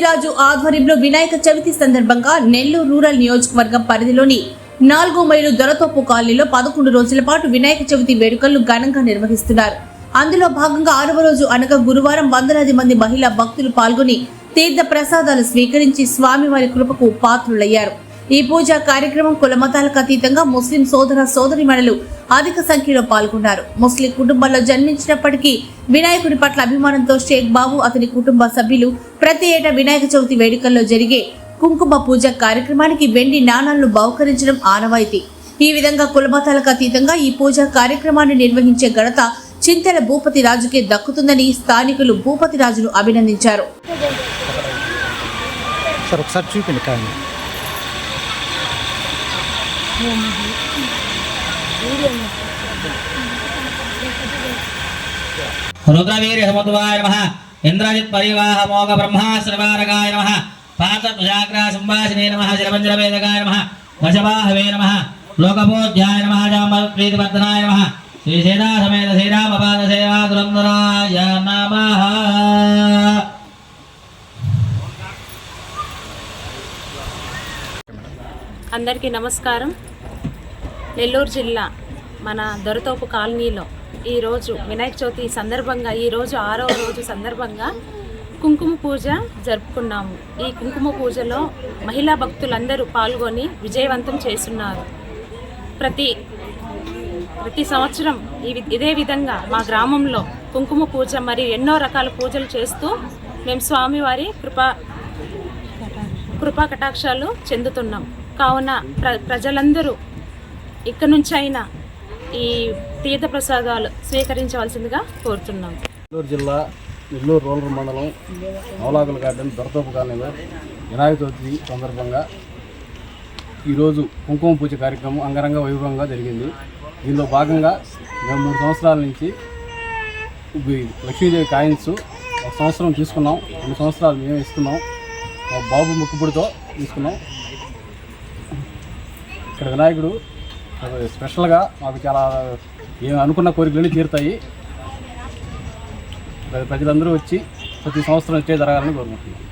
భూపతిరాజు ఆధ్వర్యంలో వినాయక చవితి సందర్భంగా నెల్లూరు రూరల్ నియోజకవర్గం పరిధిలోని నాలుగో మైలు దొరతోపు కాలనీలో పదకొండు రోజుల పాటు వినాయక చవితి వేడుకలు ఘనంగా నిర్వహిస్తున్నారు. అందులో భాగంగా ఆరవ రోజు అనగా గురువారం వందలాది మంది మహిళా భక్తులు పాల్గొని తీర్థ ప్రసాదాలు స్వీకరించి స్వామివారి కృపకు పాత్రులయ్యారు. ఈ పూజా కార్యక్రమం కులమతాలకు అతీతంగా ముస్లిం సోదర సోదరిమణులు అధిక సంఖ్యలో పాల్గొన్నారు. ముస్లిం కుటుంబంలో జన్మించినప్పటికీ వినాయకుడి పట్ల అభిమానంతో షేక్ బాబు అతని కుటుంబ సభ్యులు ప్రతి ఏటా వినాయక చవితి వేడుకల్లో జరిగే కుంకుమ పూజ కార్యక్రమానికి వెండి నాణాలను బహుకరించడం ఆనవాయితీ. ఈ విధంగా కులమతాలకు అతీతంగా ఈ పూజా కార్యక్రమాన్ని నిర్వహించే ఘనత చింతల భూపతి రాజుకే దక్కుతుందని స్థానికులు భూపతి రాజును అభినందించారు. రుద్రవీర్య సముద్వాయ నమ. ఇంద్రజిత్ పరివాహ మోగ బ్రహ్మాశ్రవారకాయ నమ. పాత తుషాగ్ర సంభాషినే నమ. శిరమంజల నమ. వశవాహవే నమ. లోకపోధ్యాయ నమ. జాంబీతివర్ధనాయ నమ. శ్రీ సీతా సమేత శ్రీరామపాద సేవా దురంధరాయ నమ. అందరికీ నమస్కారం. నెల్లూరు జిల్లా మన దొరతోపు కాలనీలో ఈరోజు వినాయక చవితి సందర్భంగా ఈరోజు ఆరో రోజు సందర్భంగా కుంకుమ పూజ జరుపుకున్నాము. ఈ కుంకుమ పూజలో మహిళా భక్తులందరూ పాల్గొని విజయవంతం చేస్తున్నారు. ప్రతి ప్రతి సంవత్సరం ఈ వి- ఇదే విధంగా మా గ్రామంలో కుంకుమ పూజ మరియు ఎన్నో రకాల పూజలు చేస్తూ మేము స్వామివారి కృపా కృపా కటాక్షాలు చెందుతున్నాం. కావున ప్ర ప్రజలందరూ ఇక్కడి నుంచి అయినా ఈ తీర్థ ప్రసాదాలు స్వీకరించవలసిందిగా కోరుతున్నాం. నెల్లూరు జిల్లా నెల్లూరు రూరల్ మండలం నవలాకుల గార్డెన్ దొరతోపు కాలనీ వినాయక చవితి సందర్భంగా ఈరోజు కుంకుమ పూజ కార్యక్రమం అంగరంగ వైభవంగా జరిగింది. దీనిలో భాగంగా మేము మూడు సంవత్సరాల నుంచి లక్ష్మీదేవి కాయిన్స్ ఒక సంవత్సరం తీసుకున్నాం. రెండు సంవత్సరాలు మేము ఇస్తున్నాం. బాబు ముక్కుపుడితో తీసుకున్నాం. ఇక్కడ వినాయకుడు స్పెషల్గా మాకు చాలా ఏమి అనుకున్న కోరికలన్నీ తీరుతాయి. ప్రజలందరూ వచ్చి ప్రతి సంవత్సరం వచ్చే జరగాలని కోరుకుంటున్నాను